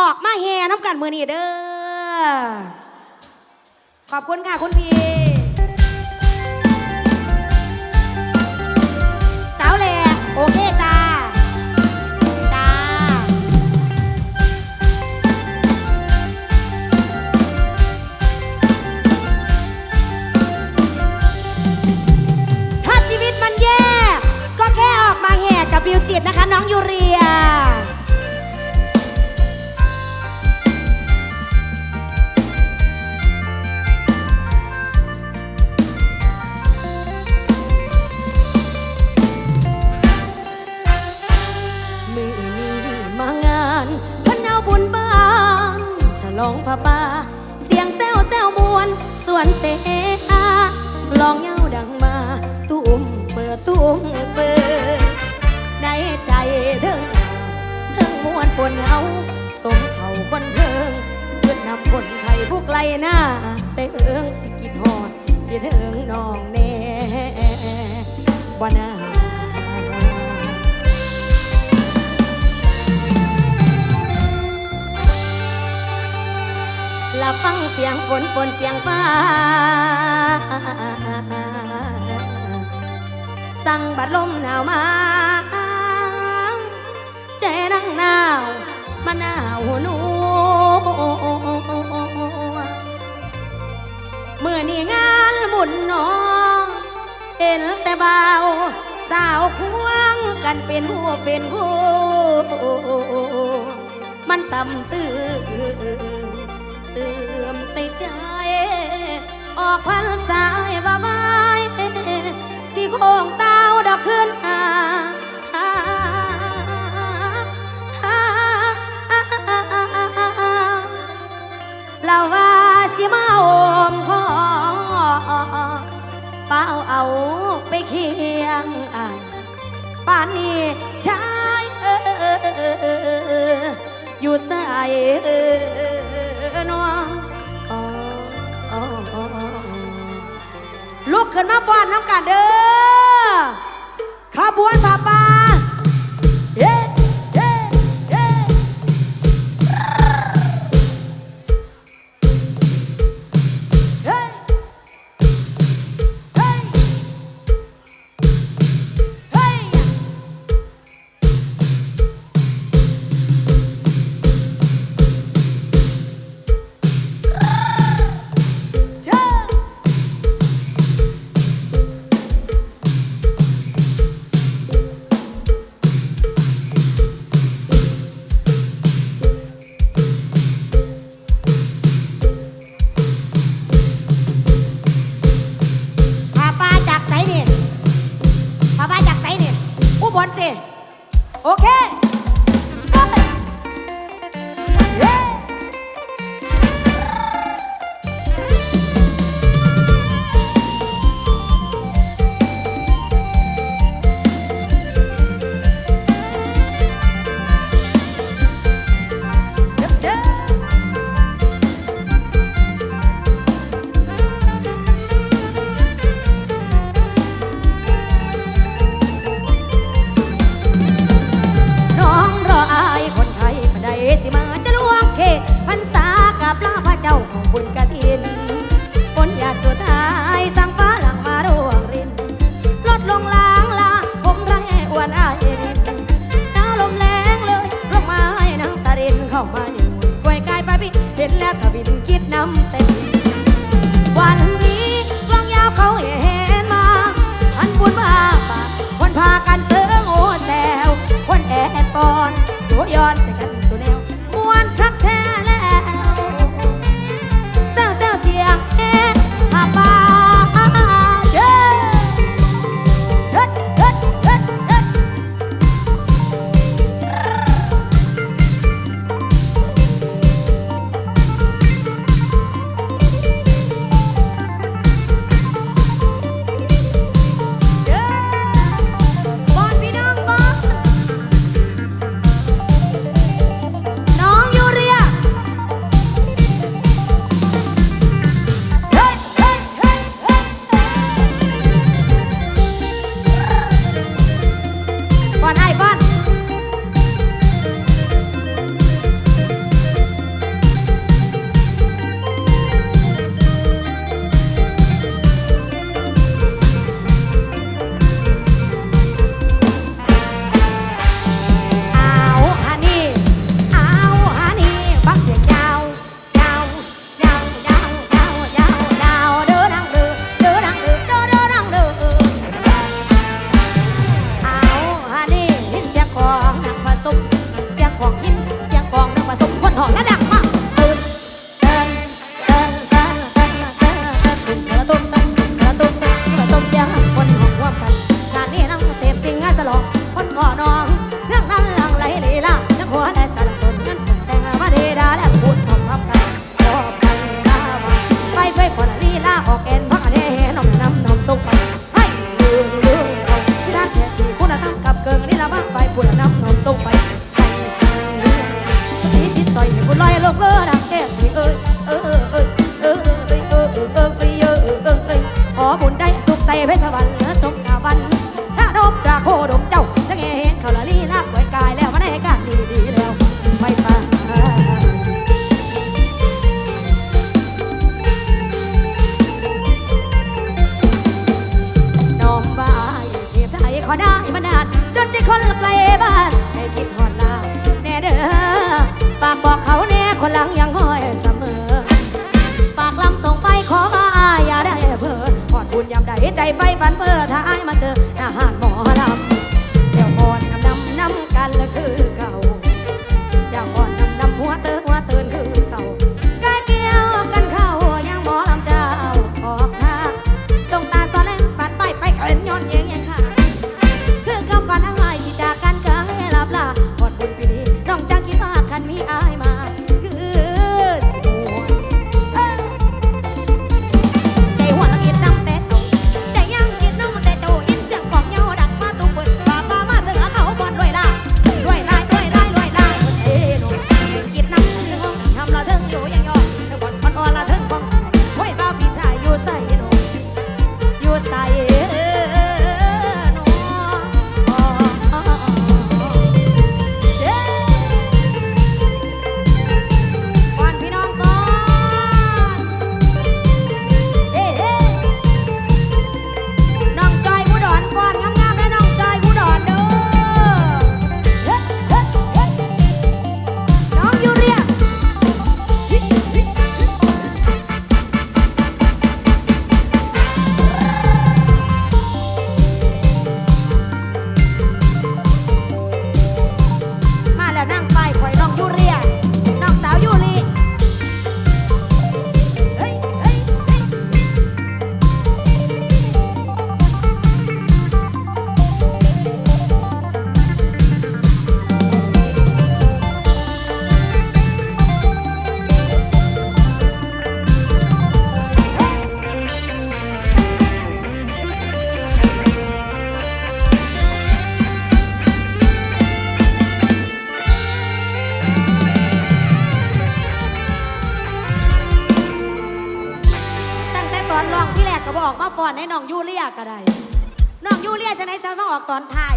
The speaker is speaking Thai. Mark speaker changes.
Speaker 1: ออกมาแห่น้ำกันมือนี่เด้อ ขอบคุณค่ะคุณพี่สาวแหล่โอเค บ่นาละฟังเสียงฝนฝนเสียงฟ้า สั่งบัดลมหนาวมาใจนั่งหนาวมาหนาวหนูเมื่อนี่งานหมุนนอ เห็นแต่เบาสาวควงกันเป็นหัวเป็นหูมันต่ำตื้นตื่มใส่ใจ ออกพันสายว่ายสิโคงตา นี่ชายเอออยู่ใส่เออนวลุกขึ้นมาฟ้อนน้ำกันเด้อขบวนผ้าป่า 做大าเจอหน้าหาง ก่อนให้น้องยูเลียก็ได้น้องยูเลียจะไหนจะมาออกตอนไทย